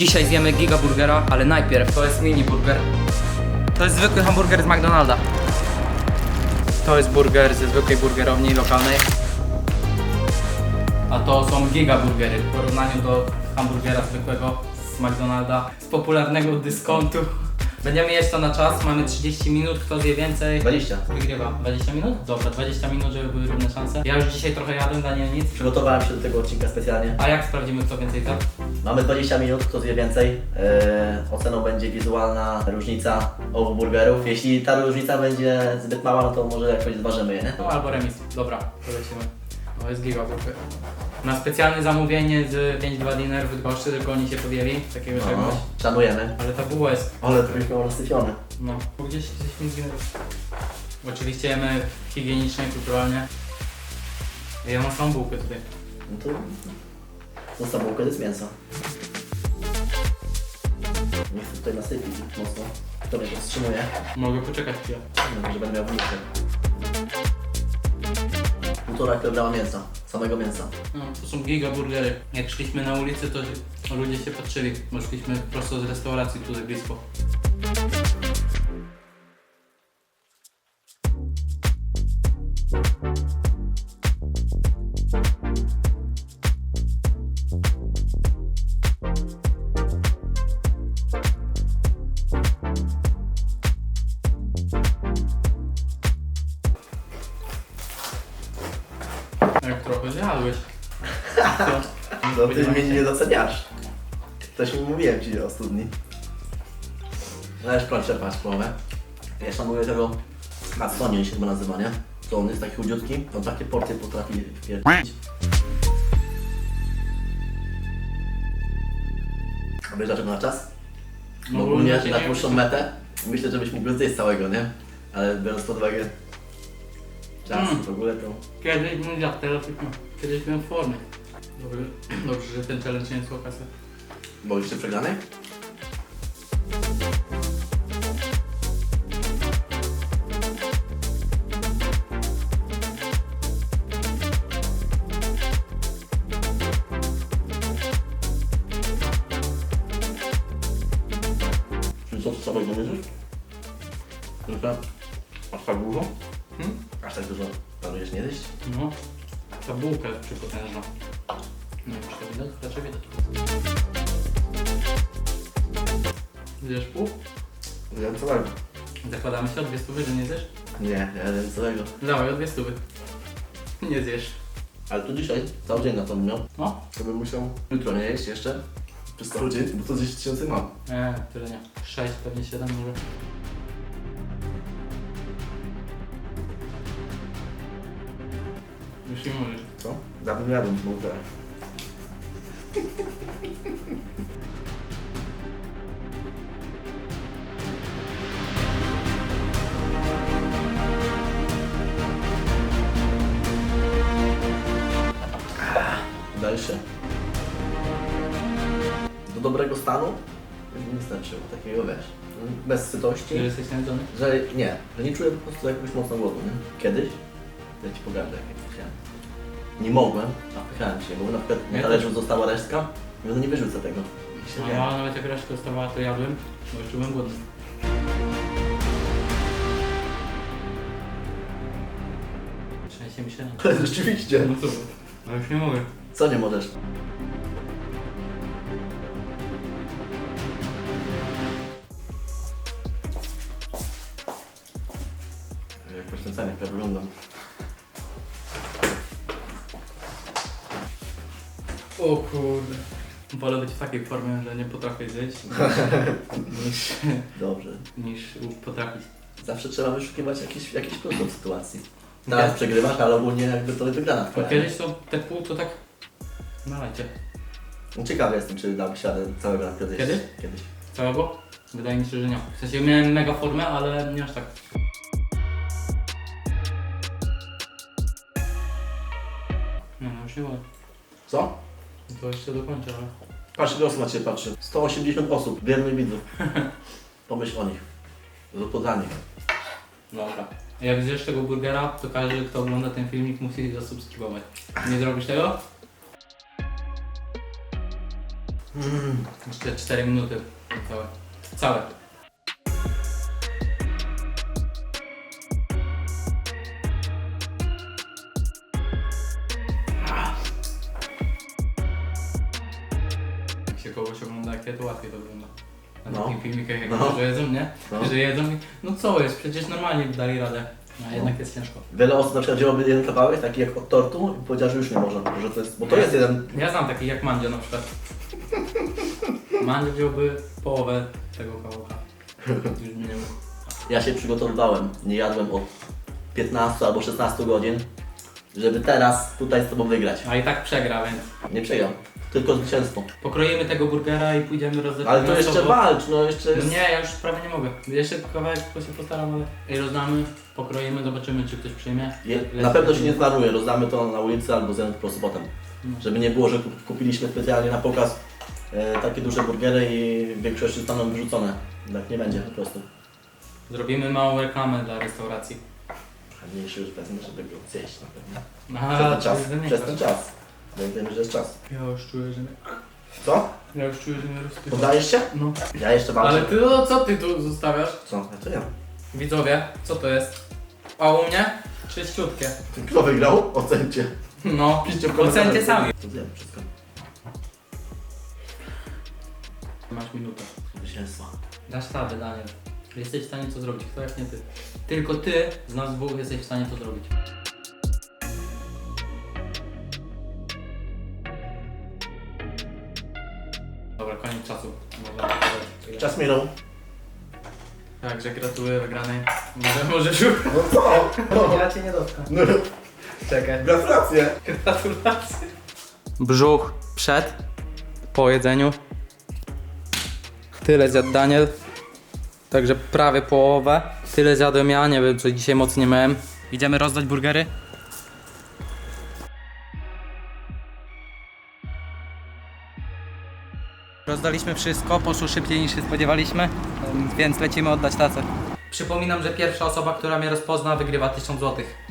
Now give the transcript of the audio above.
Dzisiaj zjemy gigaburgera, ale najpierw to jest mini burger. To jest zwykły hamburger z McDonalda. To jest burger ze zwykłej burgerowni lokalnej. A to są gigaburgery w porównaniu do hamburgera zwykłego z McDonalda, z popularnego dyskontu. Będziemy jeść to na czas, mamy 30 minut, kto zje więcej 20. wygrywa. 20 minut? Dobra, 20 minut, żeby były równe szanse. Ja już dzisiaj trochę jadłem, Daniel nic. Przygotowałem się do tego odcinka specjalnie. A jak sprawdzimy kto więcej zjadł? Mamy 20 minut, kto zje więcej. Eee, oceną będzie wizualna różnica obu burgerów. Jeśli ta różnica będzie zbyt mała, no to może jakoś zważymy je, nie? No albo remis. Dobra, polecimy. To jest giga burger. Na specjalne zamówienie z 5-2 dinner w Bydgoszczy, tylko oni się podjęli takiego czegoś. No, szanujemy. Ale ta buła jest, Ale to już miał rozsypione. no, gdzieś, gdzieś mi zginęło. Oczywiście jemy higienicznie, kulturalnie. Ja mam samą bułkę tutaj. No to... Zostaw bułkę, to jest mięso. Nie chcę tutaj nasypić mocno. To mnie powstrzymuje. Mogę poczekać chwilę. No, że będę miał wódkę. Półtora kilograma mięsa. Samego mięsa. No, to są giga burgery. Jak szliśmy na ulicy, to ludzie się patrzyli, bo szliśmy prosto z restauracji tutaj blisko. Jak trochę zjadłeś. Co? No ty mnie nie doceniasz. Coś mi mówiłem ci o studni. No już kończę czerpać połowę. Ja szanuję tego Matsonie się chyba nazywa, nie? To on jest taki chudziutki, on takie porcje potrafi wpierdzić. A wiesz dlaczego na czas? No, ogólnie na dłuższą metę myślę, żebyś mógł zjeść całego, nie? Ale biorąc pod uwagę czas Mm. w ogóle to... Kiedyś bym zjadł, teraz już nie. Kiedyś byłem w formie. Dobrze, dobrze że ten challenge nie jest kasę. Bo jeszcze przegrany? Czyli co, samego? Tylko aż tak dużo? Hmm? Aż tak dużo planujesz nie zjeść? No, ta bułka jest przepotężna. Nie wiem, czy to widać? Raczej widać. Zjesz pół? Zjem całego. Zakładamy się o dwie stówy, że nie zjesz? Nie, ja zjem całego. Dawaj, o dwie stówy. Nie zjesz. Ale tu dzisiaj cały dzień na to miał. No? To bym musiał jutro nie jeść jeszcze. Przez cały dzień, bo to 10 tysięcy mam. Nie, tyle nie. Sześć, pewnie siedem może. Już nie. Co? Dawno jadłem, bo teraz. Dalsze. Do dobrego stanu nie starczyło, takiego wiesz, bez sytości. Czy jesteś nędzony? Że nie, że nie czuję po prostu jakiegoś mocno głodu, nie? Kiedyś, ja ci pogadę, jak chciałem. Nie mogłem, a pychałem się, bo na przykład na Ja talerzu została resztka i no nie wyrzucę tego. I się ja nawet jak resztę dostawała, to jadłem, bo jeszcze byłem głodny. Trzęsie mi się na rzeczywiście. No super. No już nie mogę. Co nie możesz? Jak poświęcenie, jak ja wyglądam. O kurde. Wolę być w takiej formie, że nie potrafię zjeść, niż, Dobrze. niż potrafić. Zawsze trzeba wyszukiwać jakiś, jakiś plus w sytuacji. Teraz przegrywasz, ale ogólnie jakby to wygrana Bo twoja. kiedyś to te pół to tak... Nalajcie. No Ciekawy jestem, czy dałbyś radę całego na kiedyś. Kiedy? Kiedyś. Całego? Wydaje mi się, że nie. W sensie miałem mega formę, ale nie aż tak. Nie no, już nie mogę. Co? To jeszcze dokończę, ale... Patrz, ile osób na Ciebie patrzy. 180 osób, wiernych widzów. Pomyśl o nich. Dla nich. Dobra. Jak zjesz tego burgera, to każdy, kto ogląda ten filmik, musi zasubskrybować. Nie zrobisz tego? Mm. Jeszcze 4 minuty. Całe. Całe. To łatwiej to wygląda. Na No. takich filmikach jak No. że jedzą, nie? No. Że jedzą i no co jest, przecież normalnie by dali radę. A jednak jest ciężko. Wiele osób na przykład wzięłoby jeden kawałek, taki jak od tortu i powiedział, że już nie można, że to jest, bo to jest jeden, Ja znam takich jak Mandzio na przykład. Mandzio wziąłby połowę tego kawałka. Już by nie mógł. ja się przygotowywałem, nie jadłem od 15 albo 16 godzin, żeby teraz tutaj z Tobą wygrać. A i tak przegra, więc Nie przegram, tylko zwycięstwo. pokroimy tego burgera i pójdziemy rozdać Ale to jeszcze walcz, no jeszcze No jest... nie, ja już prawie nie mogę. Jeszcze kawałek tylko się postaram, ale... I rozdamy, pokroimy, zobaczymy czy ktoś przyjmie. Je, na pewno się nie zmarnuje, rozdamy to na ulicy albo zjemy po prostu potem. No. Żeby nie było, że kup- kupiliśmy specjalnie na pokaz e, takie duże burgery i w większości zostaną wyrzucone. Tak nie będzie po prostu. Zrobimy małą reklamę dla restauracji. Mniejszy już wezmę, żeby go zjeść na pewno. A, Przez ten czas. Przez ten czas. Pamiętajmy, że jest czas. Ja już czuję, że mnie... Co? Ja już czuję, że mnie rozpycha. Poddajesz się? No. Ja jeszcze walczę. Ale ty, no, co ty tu zostawiasz? Co? Ja to ja. Widzowie, co to jest? A u mnie? Czyściutkie. Kto wygrał? Ocencie. No, Piszcie w komentarzach. ocencie sami. To zjem wszystko. Masz minutę. Zwycięstwo. Dasz radę, Daniel. Jesteś w stanie to zrobić, kto jak nie ty. Tylko ty z nas dwóch jesteś w stanie to zrobić. Czasu. Czas minął. Także gratuluję wygranej. Może, możesz już. No co? Ja cię nie dotknę. No, Czekaj. gratulacje. Gratulacje. Brzuch przed, po jedzeniu. Tyle zjadł Daniel. Także prawie połowę. Tyle zjadłem ja, nie wiem co dzisiaj mocno nie miałem. Idziemy rozdać burgery? Rozdaliśmy wszystko, poszło szybciej niż się spodziewaliśmy, więc lecimy oddać tacę. Przypominam, że pierwsza osoba, która mnie rozpozna, wygrywa 1000 złotych.